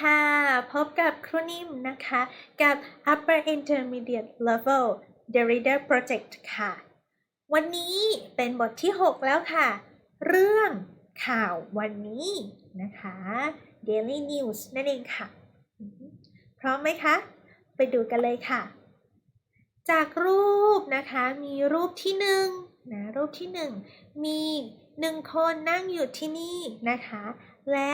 ค่ะ พบกับครูนิ่มนะคะ กับ Upper Intermediate Level The Reader Project ค่ะ วันนี้เป็นบทที่ 6 แล้วค่ะ เรื่องข่าววันนี้นะคะ Daily News นั่นเองค่ะ พร้อมไหมคะ ไปดูกันเลยค่ะ จากรูปนะคะ มีรูปที่หนึ่งนะรูปที่หนึ่งมีหนึ่งคนนั่งอยู่ที่นี่นะคะ และ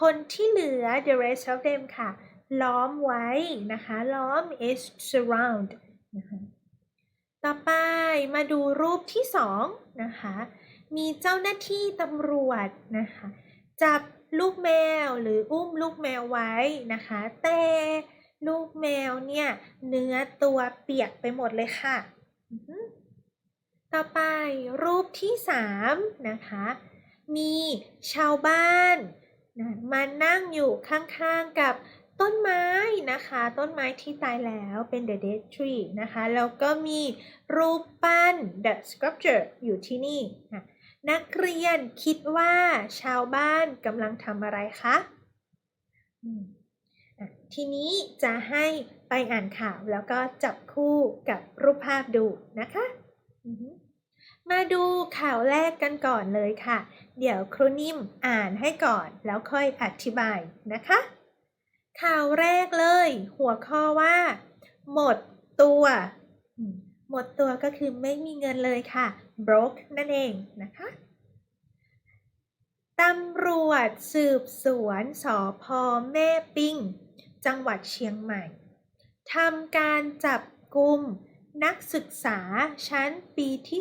คนที่เหลือ the rest of them ค่ะ ล้อมไว้นะคะ ล้อม is surround นะคะต่อไปมาดูรูปที่สองนะคะ มีเจ้าหน้าที่ตำรวจนะคะ จับลูกแมวหรืออุ้มลูกแมวไว้นะคะ แต่ลูกแมวเนี่ยเนื้อตัวเปียกไปหมดเลยค่ะ ต่อไปรูปที่สามนะคะ มีชาวบ้าน มานั่งอยู่ข้างๆกับต้นไม้นะคะ ต้นไม้ที่ตายแล้วเป็น the dead tree นะคะ แล้วก็มีรูปปั้น the sculpture อยู่ที่นี่นะนักเรียนคิดว่าชาวบ้านกำลังทำอะไรคะทีนี้จะให้ไปอ่านข่าวแล้วก็จับคู่กับรูปภาพดูนะคะอือฮึ มาดูข่าวแรกกันก่อนเลยค่ะ เดี๋ยวครูนิ่มอ่านให้ก่อนแล้วค่อยอธิบายนะคะ ข่าวแรกเลย หัวข้อว่า หมดตัว หมดตัวก็คือไม่มีเงินเลยค่ะ broke นั่นเองนะคะตำรวจสืบสวนสอพอแม่ปิง จังหวัดเชียงใหม่ทำการจับกลุ่ม นักศึกษาชั้นปีที่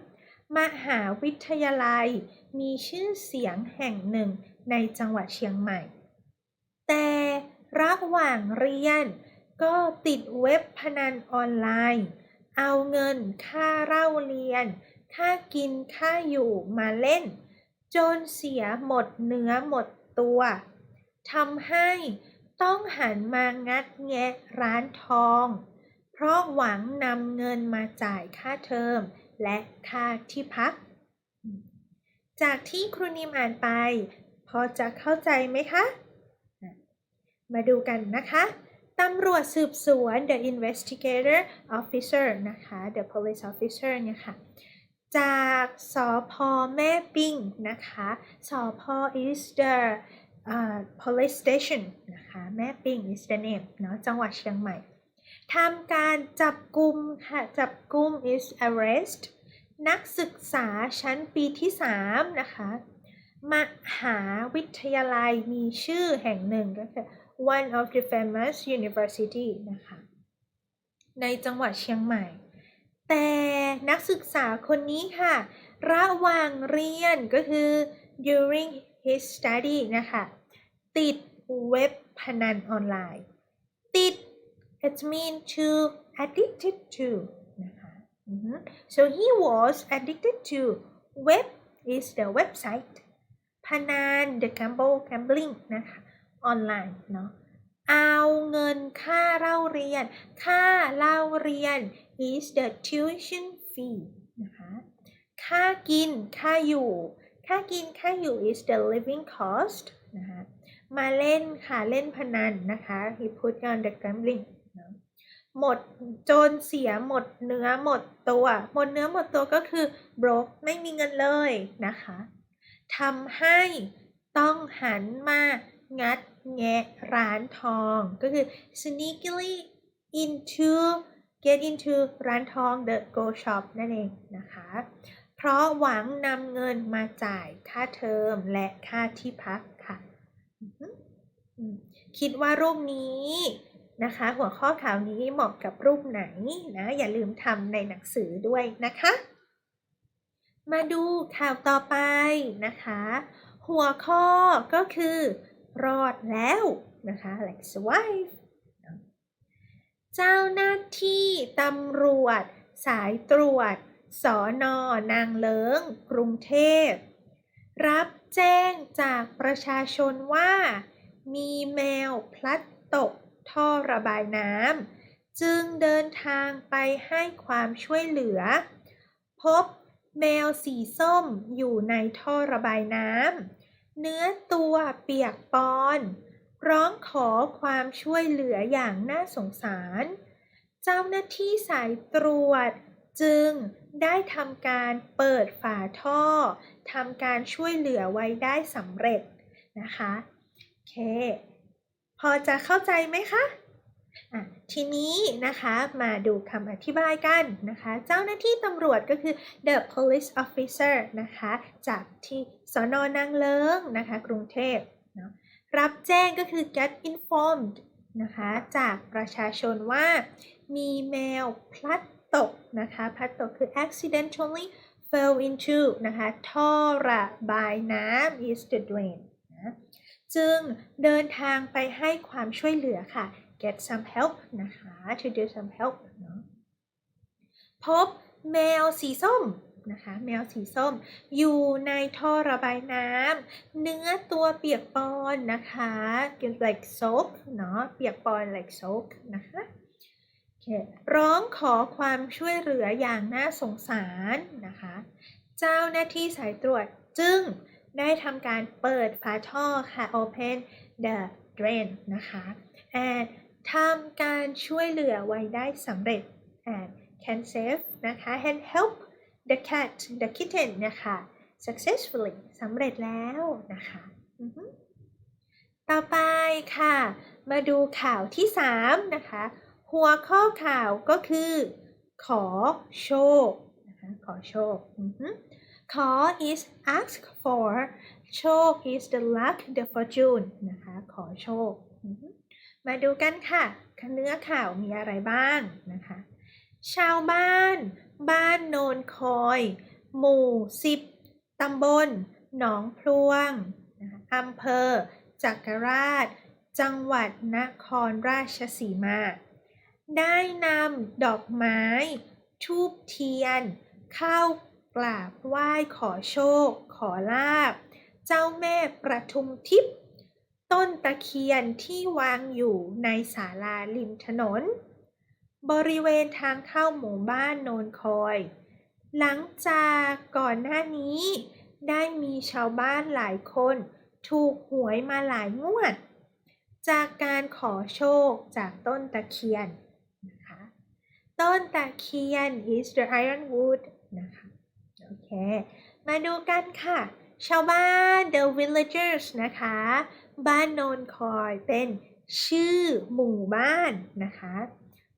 3 มหาวิทยาลัย มีชื่อเสียงแห่งหนึ่งในจังหวัดเชียงใหม่ แต่ระหว่างเรียนก็ติดเว็บพนันออนไลน์ เอาเงินค่าเล่าเรียน ค่ากินค่าอยู่มาเล่น จนเสียหมดเนื้อหมดตัวทำให้ต้องหันมางัดแงะร้านทอง เพราะหวังนำเงินมาจ่ายค่าเทอมและค่าที่พัก จากที่ครูนิมอ่านไป พอจะเข้าใจไหมคะอะมาดูกันนะคะตำรวจสืบสวน the investigator officer นะคะ the police officer เนี่ยค่ะ จากสอพอแม่ปิงนะคะสอพอ is the uh, police station นะคะ แม่ปิง is the name เนาะ จังหวัดเชียงใหม่ ทำการจับกลุ่มค่ะ จับกลุ่ม is arrest นักศึกษาชั้นปีที่ 3 นะคะ มหาวิทยาลัยมีชื่อแห่งหนึ่งก็คือ one of the famous university นะคะ ในจังหวัดเชียงใหม่ แต่นักศึกษาคนนี้ค่ะ ระหว่างเรียนก็คือ during his study นะคะ ติดเว็บพนันออนไลน์ ติด it mean to addicted to นะคะอือฮึ so he was addicted to web is the website พนัน the gamble gambling นะคะออนไลน์เนาะเอาเงินค่าเล่าเรียน ค่าเล่าเรียน is the tuition fee นะคะค่ากินค่าอยู่ ค่ากินค่าอยู่ is the living cost นะคะมาเล่นค่ะ เล่นพนันนะคะ he put on the gambling หมดจนเสียหมดเนื้อหมดตัว หมดเนื้อหมดตัวก็คือ broke ไม่มีเงินเลยนะคะทำให้ต้องหันมางัดแงะร้านทอง ก็คือ sneakily into get into ร้านทอง the go shop นั่นเองนะคะ เพราะหวังนำเงินมาจ่ายค่าเทอมและค่าที่พักค่ะ คิดว่ารูปนี้ นะคะ หัวข้อข่าวนี้เหมาะกับรูปไหนนะ อย่าลืมทำในหนังสือด้วยนะคะ มาดูข่าวต่อไปนะคะ หัวข้อก็คือ รอดแล้วนะคะ like survive เจ้าหน้าที่ตำรวจ สายตรวจ สอนอนางเลิง กรุงเทพ รับแจ้งจากประชาชนว่า มีแมวพลัดตก ท่อระบายน้ำจึงเดินทางไปให้ความช่วยเหลือ พบแมวสีส้มอยู่ในท่อระบายน้ำเนื้อตัวเปียกปอน ร้องขอความช่วยเหลืออย่างน่าสงสาร เจ้าหน้าที่สายตรวจจึงได้ทำการเปิดฝาท่อทำการช่วยเหลือไว้ได้สำเร็จนะคะ โอเค พอจะเข้าใจไหมคะทีนี้นะคะมาดูคำอธิบายกันนะคะ เจ้าหน้าที่ตำรวจก็คือ the police officer นะคะ จากที่สอนอนางเลิงนะคะ กรุงเทพนะรับแจ้งก็คือ get informed นะคะ จากประชาชนว่า มีแมวพลัดตกนะคะ พลัดตกคือ accidentally fell into นะคะ ท่อระบายน้ำ is the drain นะ จึงเดินทางไปให้ความช่วยเหลือค่ะ get some help นะคะ to do some help เนาะพบแมวสีส้มนะคะแมวสีส้ม อยู่ในท่อระบายน้ำเนื้อตัวเปียกปอนนะคะ like soak เนาะเปียกปอน like soak นะคะโอเคร้องขอความช่วยเหลืออย่างน่าสงสารนะคะ เจ้าหน้าที่สายตรวจจึง ได้ทำการเปิดฝาท่อค่ะ open the drain นะคะ and ทำการช่วยเหลือไว้ได้สำเร็จ and can save นะคะ and help the cat the kitten นะคะ successfully สำเร็จแล้วนะคะต่อไปค่ะ มาดูข่าวที่ 3 นะคะ หัวข้อข่าวก็คือ ขอโชคนะคะขอโชค อือ ฮึขอ is ask for โชค is the luck the fortune นะคะ ขอโชค มาดูกันค่ะเนื้อข่าวมีอะไรบ้างนะคะ ชาวบ้าน บ้านโนนคอย หมู่สิบตำบล หนองพลวงนะคะอำเภอ จักรราช จังหวัดนครราชสีมา ได้นำดอกไม้ ทูบเทียนเข้า กราบไหว้ขอโชค ขอลาบ เจ้าแม่ประทุมทิพย์ต้นตะเคียนที่วางอยู่ในศาลาริมถนน บริเวณทางเข้าหมู่บ้านโนนคอย หลังจากก่อนหน้านี้ ได้มีชาวบ้านหลายคนถูกหวยมาหลายงวด จากการขอโชคจากต้นตะเคียนนะคะต้นตะเคียน is the ironwood นะคะ โอเค มาดูกันค่ะ ชาวบ้าน the villagers นะคะ บ้านโนนคอยเป็นชื่อหมู่บ้านนะคะ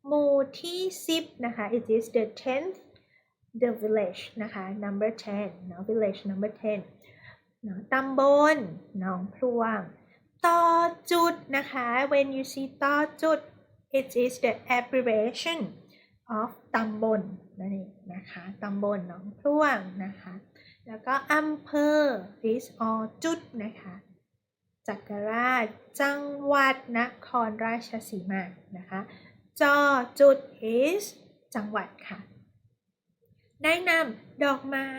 หมู่ที่ 10 นะคะ it is the 10th the village นะคะ number 10เนาะ village number 10เนาะตำบลหนองพลวงต่อจุดนะคะ when you see ต่อจุด it is the abbreviation of ตำบล นั่นเองนะคะตำบลหนองพลวงนะคะ แล้วก็อำเภอ is all จุดนะคะจักรราชจังหวัดนครราชสีมานะคะจอจุด is จังหวัดค่ะ ได้นำดอกไม้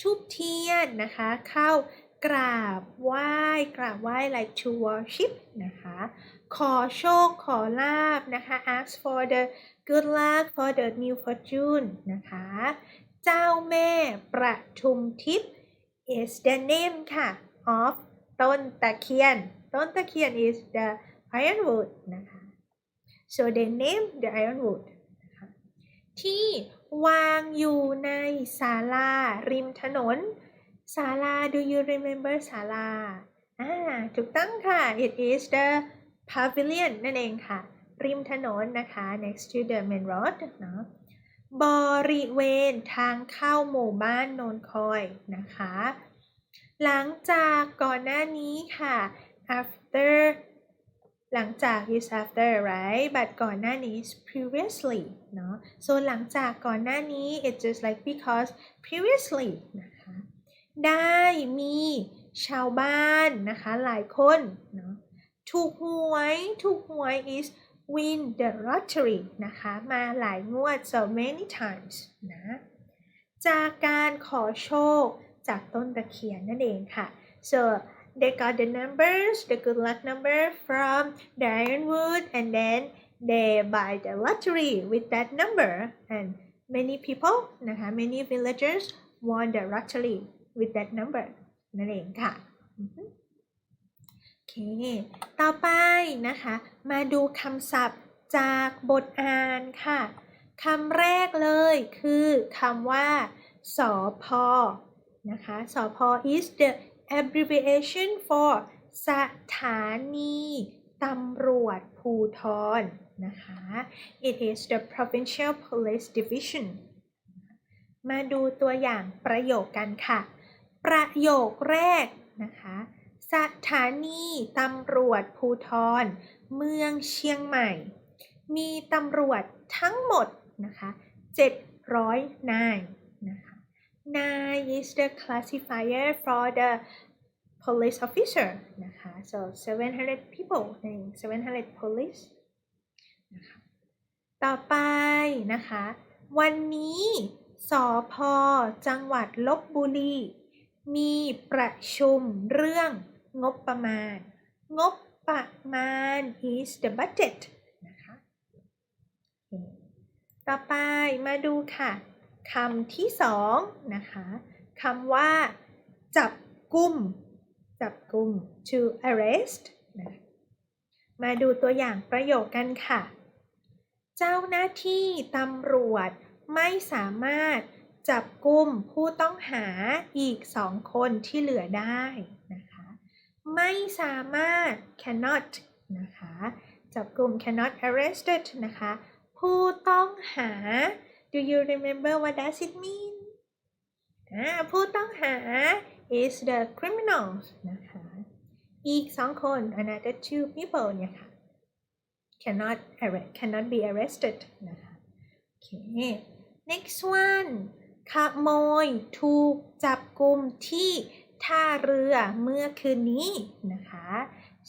ทูบเทียนนะคะ เข้า กราบไหว้กราบไหว้ like to worship นะคะ ขอโชคขอลาบนะคะ ask for the good luck for the new fortune นะคะ เจ้าแม่ประทุมทิพย์ is the name ค่ะ of ต้นตะเคียน ต้นตะเคียน is the ironwood นะคะ so they name the ironwood นะคะที่วางอยู่ในศาลาริมถนน ศาลา do you remember ศาลาอ่าถูกต้องค่ะ it is the pavilion นั่นเองค่ะ ริมถนนนะคะ next to the main road เนาะบริเวณทางเข้าหมู่บ้านโนนคอยนะคะ หลังจากก่อนหน้านี้ค่ะ after หลังจาก is after right but ก่อนหน้านี้ is previously เนาะ so หลังจากก่อนหน้านี้ it's just like because previously นะคะ ได้มีชาวบ้านนะคะหลายคนเนาะถูกหวยถูกหวย is win the lottery นะคะมาหลายงวด so many times นะจากการขอโชคจากต้นตะเคียนนั่นเองค่ะ so they got the numbers the good luck number from the ironwood and then they buy the lottery with that number and many people นะคะ many villagers won the lottery with that number นั่นเองค่ะโอเค ต่อไปนะคะ มาดูคำศัพท์จากบทอ่านค่ะคำแรกเลยคือคำว่าสอพอนะคะสอพอ is the abbreviation for สถานีตำรวจภูทรนะคะ it is the provincial police division มาดูตัวอย่างประโยคกันค่ะ ประโยคแรกนะคะ สถานีตำรวจภูทรเมืองเชียงใหม่ มีตำรวจทั้งหมดนะคะ700นายนะคะนาย is the classifier for the police officer นะคะ so 700 people ใน700 police นะคะต่อไปนะคะ วันนี้สอพอจังหวัดลบบุรี มีประชุมเรื่องงบประมาณ งบประมาณ is the budget นะคะ ต่อไปมาดูค่ะคำที่สองนะคะคำว่า จับกุม จับกุม to arrest นะมาดูตัวอย่างประโยคกันค่ะ เจ้าหน้าที่ตำรวจไม่สามารถ จับกุมผู้ต้องหาอีกสองคนที่เหลือได้นะคะ ไม่สามารถ cannot นะคะ จับกุม cannot arrested นะคะ ผู้ต้องหา do you remember what does it mean ผู้ต้องหา is the criminals นะคะ อีกสองคน another two people เนี่ยค่ะ cannot arrest cannot be arrested นะคะ โอเค next one ขโมย ถูกจับกุมที่ท่าเรือเมื่อคืนนี้นะคะ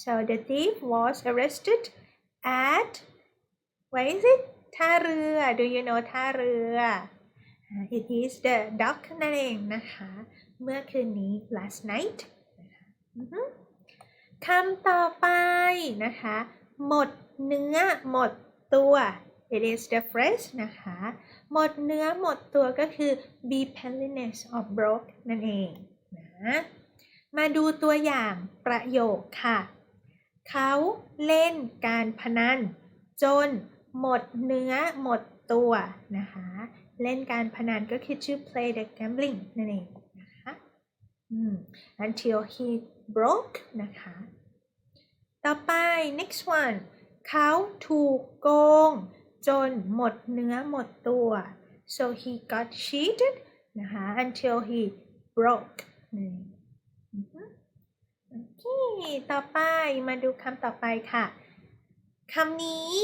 so the thief was arrested at where is it ท่าเรือ do you know ท่าเรือ it is the dock นั่นเองนะคะ เมื่อคืนนี้ last night คำต่อไปนะคะ หมดเนื้อหมดตัว it is the phrase นะคะ หมดเนื้อหมดตัวก็คือ be penniless or broke นั่นเองนะ มาดูตัวอย่างประโยคค่ะ เขาเล่นการพนัน จนหมดเนื้อหมดตัวนะคะ เล่นการพนันก็คือ to play the gambling นั่นเองนะคะ until he broke นะคะ ต่อไป next one เขาถูกโกง จนหมดเนื้อหมดตัว so he got cheated นะคะ until he broke นี่โอเค ต่อไปมาดูคำต่อไปค่ะ คำนี้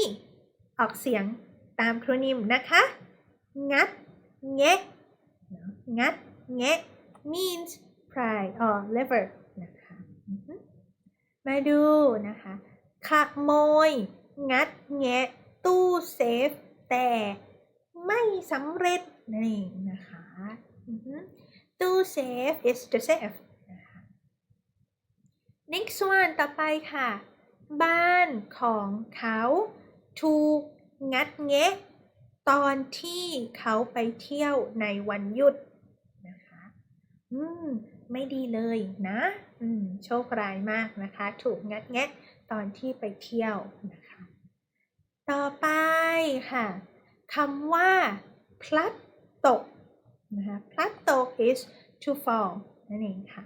ออกเสียงตามครนิมนะคะ งัด แงะงัด แงะ means pry or lever นะคะ มาดูนะคะขโมย งัด แงะ ตู้เซฟ แต่ไม่สำเร็จนั่นเองนะคะตู้เซฟ is the safe นะคะ next one ต่อไปค่ะ บ้านของเขาถูกงัดแงะตอนที่เขาไปเที่ยวในวันหยุดนะคะ อืม ไม่ดีเลยนะ อืม โชคร้ายมากนะคะ ถูกงัดแงะตอนที่ไปเที่ยวนะ ต่อไปค่ะคำว่า พลัดตกนะคะพลัดตก is to fall นั่นเองค่ะ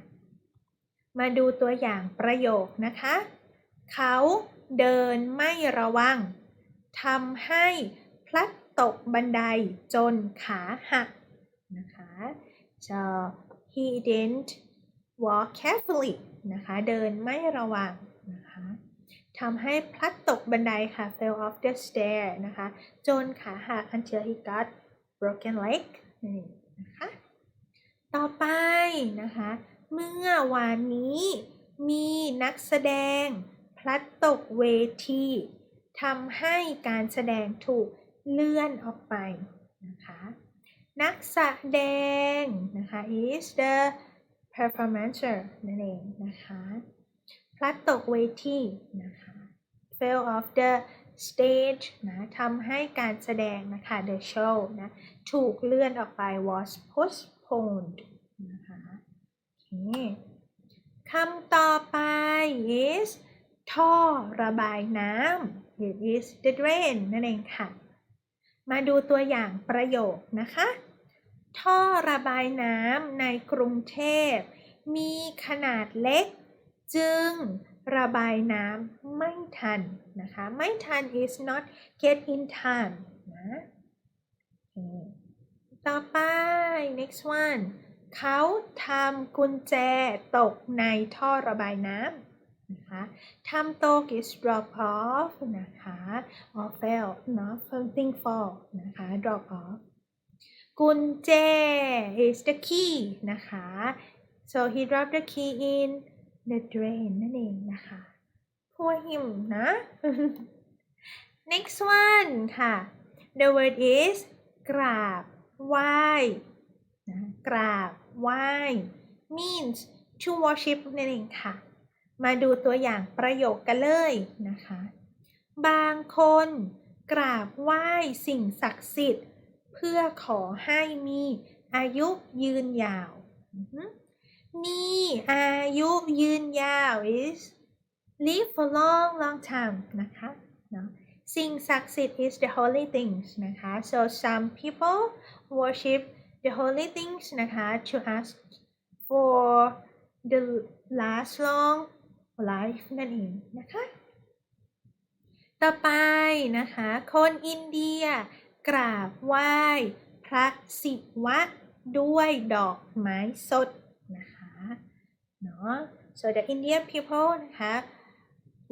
มาดูตัวอย่างประโยคนะคะ เขาเดินไม่ระวังทำให้พลัดตกบันไดจนขาหักนะคะ so he didn't walk carefully นะคะ เดินไม่ระวังนะคะ ทำให้พลัดตกบันไดค่ะ fell off the stair นะคะ จนขาหัก until he got broken leg นี่นะคะ ต่อไปนะคะ เมื่อวานนี้มีนักแสดงพลัดตกเวทีทำให้การแสดงถูกเลื่อนออกไปนะคะ นักแสดงนะคะ is the performer นั่นเองนะคะ พลัดตกเวทีนะคะ fell off the stage นะทำให้การแสดงนะคะ the show นะถูกเลื่อนออกไป was postponed นะคะโอเคคำต่อไป is ท่อระบายน้ำ it is the drain นั่นเองค่ะ มาดูตัวอย่างประโยคนะคะ ท่อระบายน้ำในกรุงเทพ มีขนาดเล็ก จึงระบายน้ำไม่ทันนะคะ ไม่ทัน is not get in time นะ ต่อไป next one เขาทำกุญแจตกในท่อระบายน้ำนะคะทำตก is drop off นะคะ or fell เนาะ something fall นะคะ drop off กุญแจ is the key นะคะ so he dropped the key in the drain นั่นเองนะคะ poor him นะ next one ค่ะ the word is กราบไหว้นะกราบไหว้ means to worship นั่นเองค่ะ มาดูตัวอย่างประโยคกันเลยนะคะ บางคนกราบไหว้สิ่งศักดิ์สิทธิ์ เพื่อขอให้มีอายุยืนยาวอือฮึ มีอายุยืนยาว is live for long long time นะคะเนาะสิ่งศักดิ์สิทธิ์ is the holy things นะคะ so some people worship the holy things นะคะ to ask for the last long life นั่นเองนะคะ ต่อไปนะคะ คนอินเดียกราบไหว้พระศิวะด้วยดอกไม้สด นาะ so the Indian people นะคะ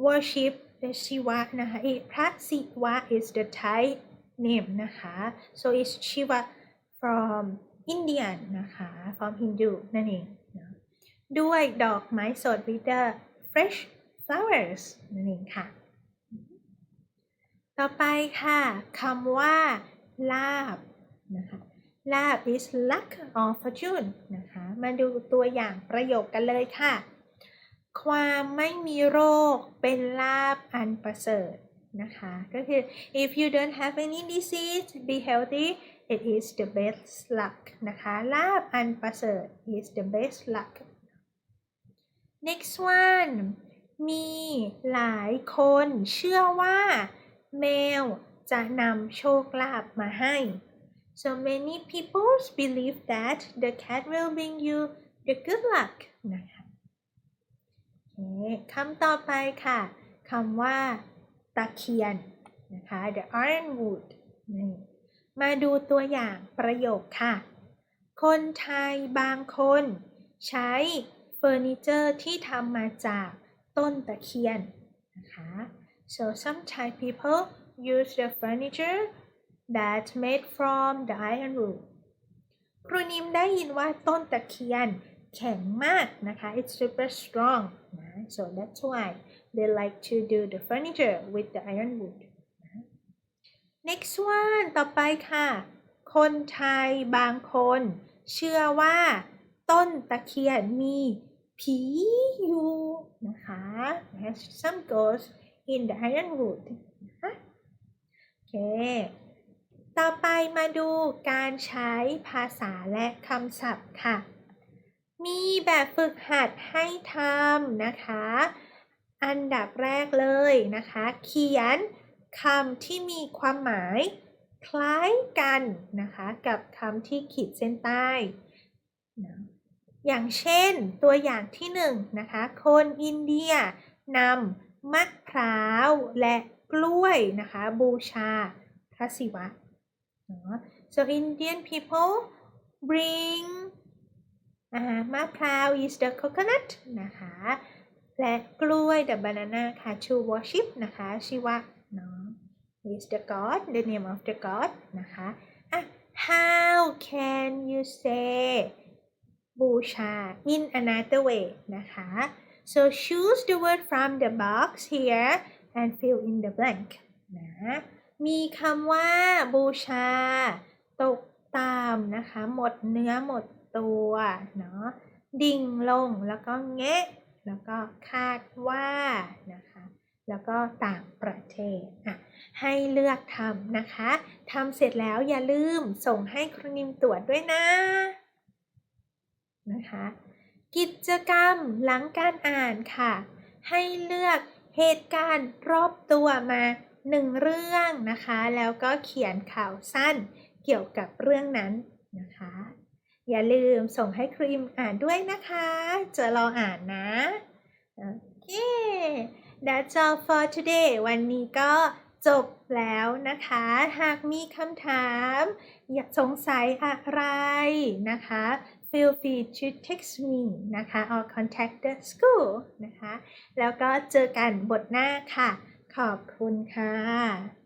worship the Shiva นะคะพระศิวะ is the Thai name นะคะ so is Shiva from Indian นะคะ from Hindu นั่นเองนะด้วยดอกไม้สด with the fresh flowers นั่นเองค่ะ ต่อไปค่ะคำว่าลาบนะคะ ลาบ is luck or fortune นะคะ มาดูตัวอย่างประโยคกันเลยค่ะ ความไม่มีโรคเป็นลาบอันประเสริฐนะคะ ก็คือ if you don't have any disease be healthy it is the best luck นะคะ ลาบอันประเสริฐ is the best luck next one มีหลายคนเชื่อว่า แมวจะนำโชคลาภมาให้ so many people believe that the cat will bring you the good luck นะคะคำต่อไปค่ะคำว่าตะเคียนนะคะ the ironwood มาดูตัวอย่างประโยคค่ะ คนไทยบางคน ใช้เฟอร์นิเจอร์ที่ทำมาจากต้นตะเคียนนะคะ so some Thai people use the furniture that made from the ironwood ครูนิมได้ยินว่าต้นตะเคียนแข็งมากนะคะ it's super strong นะ so that's why they like to do the furniture with the ironwood นะ next one ต่อไปค่ะ คนไทยบางคน เชื่อว่า ต้นตะเคียนมีผีอยู่นะคะ has some ghosts in the ironwood นะคะโอเค ต่อไปมาดูการใช้ภาษาและคำศัพท์ค่ะ มีแบบฝึกหัดให้ทำนะคะ อันดับแรกเลยนะคะ เขียนคำที่มีความหมาย คล้ายกันนะคะ กับคำที่ขีดเส้นใต้นะอย่างเช่นตัวอย่างที่หนึ่งนะคะ คนอินเดียนำมะพร้าวและกล้วยนะคะ บูชาพระศิวะเนาะ so Indian people bring อ่ามะพร้าว is the coconut นะคะ และกล้วย the banana ค่ะ to worship นะคะชิวะเนาะ is the god the name of the god นะคะอะ how can you say บูชา in another way นะคะ so choose the word from the box here and fill in the blank นะ มีคำว่าบูชา ตกตามนะคะ หมดเนื้อหมดตัวเนาะดิ่งลงแล้วก็แงะ แล้วก็คาดว่านะคะ แล้วก็ต่างประเทศอะให้เลือกทำนะคะทำเสร็จแล้วอย่าลืมส่งให้ครูนิมตรวจด้วยนะนะคะ กิจกรรมหลังการอ่านค่ะ ให้เลือกเหตุการณ์รอบตัวมา หนึ่งเรื่องนะคะ แล้วก็เขียนข่าวสั้นเกี่ยวกับเรื่องนั้นนะคะ อย่าลืมส่งให้ครีมอ่านด้วยนะคะ จะรออ่านนะ โอเค That's all for today วันนี้ก็จบแล้วนะคะ หากมีคำถาม อยากสงสัยอะไรนะคะ feel free to text me นะคะ or contact the school นะคะ แล้วก็เจอกันบทหน้าค่ะ ขอบคุณค่ะ